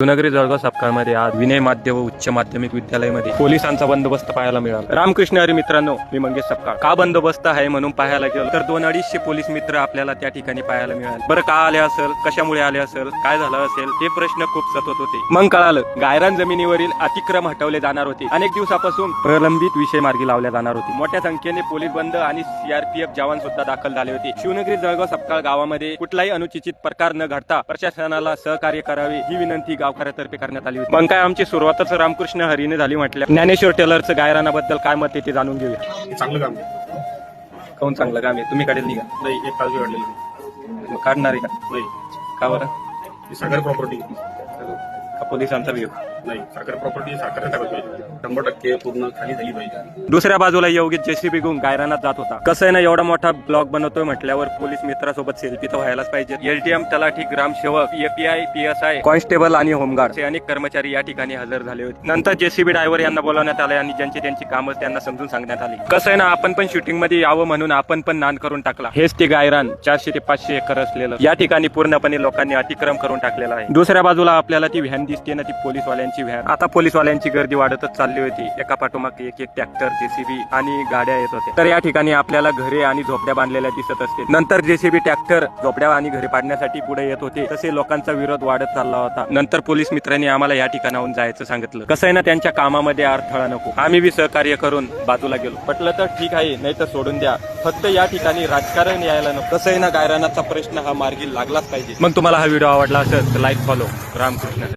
जुनगरी जळगाव सपकाळमध्ये आज विनय माध्य व उच्च माध्यमिक विद्यालयामध्ये पोलिसांचा बंदोबस्त पाहायला मिळाला. रामकृष्ण हरी मित्रांनो मी मंगेश सपकाळ. का बंदोबस्त आहे म्हणून पाहायला गेलो तर दोन अडीचशे पोलीस मित्र आपल्याला त्या ठिकाणी पाहायला मिळाले. बरं का आले असेल? कशामुळे आले असेल? काय झालं असेल? हे प्रश्न खूप सतत होते. मग कळालं गायरान जमिनीवरील अतिक्रम हटवले जाणार होते. अनेक दिवसापासून प्रलंबित विषय मार्गी लावल्या जाणार होते. मोठ्या संख्येने पोलीस बंद आणि सीआरपीएफ जवान सुद्धा दाखल झाले होते. शिवनगरी जळगाव सपकाळ गावामध्ये कुठलाही अनुचित प्रकार न घडता प्रशासनाला सहकार्य करावे ही विनंती गावकऱ्यातर्फे करण्यात आली होती. मग काय आमची सुरुवातच रामकृष्ण हरीने झाली म्हटल्या. ज्ञानेश्वर टेलरचं गायरानाबद्दल काय मत आहे ते जाणून घेऊया. चांगलं काम आहे. कोण चांगलं काम आहे? तुम्ही काढेल नाही का नाही एक तास काढलेलं काढणार आहे का? नाही. का बरं? साखर प्रॉपर्टी पोलिसांचा नाही साखर प्रॉपर्टी साखर टाकत पाहिजे शंभर टक्के पूर्ण खाली झाली पाहिजे. दुसऱ्या बाजूला योगेश जेसीबी घेऊन गायरानात जात होता. कसं आहे ना एवढा मोठा ब्लॉग बनवतोय म्हटल्यावर पोलीस मित्रासोबत सेल्फी तर व्हायलाच पाहिजे. एलटीएम तलाठी ग्रामसेवक एपीआय पीएसआय कॉन्स्टेबल आणि होमगार्ड. असे अनेक कर्मचारी या ठिकाणी हजर झाले होते. नंतर जेसीबी ड्रायव्हर यांना बोलवण्यात आले आणि ज्यांची त्यांची कामं त्यांना समजून सांगण्यात आली. कसं आहे ना आपण पण शूटिंगमध्ये यावं म्हणून आपण पण नान करून टाकला. हेच ते गायरान चारशे ते पाचशे एकर असलेलं. या ठिकाणी पूर्णपणे लोकांनी अतिक्रम करून टाकलेला आहे. दुसऱ्या बाजूला आपल्याला ती व्हॅन दिसते ना ती पोलीसवाल्यांची व्हॅन. आता पोलीसवाल्यांची गर्दी वाढतच चालली होती. एका पाठोमाग एक एक ट्रॅक्टर जेसीबी आणि गाड्या येत होत्या. तर या ठिकाणी आपल्याला घरे आणि झोपड्या बांधलेल्या दिसत असते नंतर जेसीबी ट्रॅक्टर झोपड्या आणि घरे पाडण्यासाठी पुढे येत होते. तसे लोकांचा विरोध वाढत चालला होता. नंतर पोलीस मित्रांनी आम्हाला या ठिकाणाहून जायचं सांगितलं. कसं आहे ना त्यांच्या कामामध्ये अडथळा नको. आम्ही बी सहकार्य करून बाजूला गेलो. पटलं तर ठीक आहे नाही तर सोडून द्या. फक्त या ठिकाणी राजकारण यायला नको. कसं आहे ना गायरानाचा प्रश्न हा मार्गी लागलाच पाहिजे. मग तुम्हाला हा व्हिडिओ आवडला असेल तर लाईक फॉलो रामकृष्ण.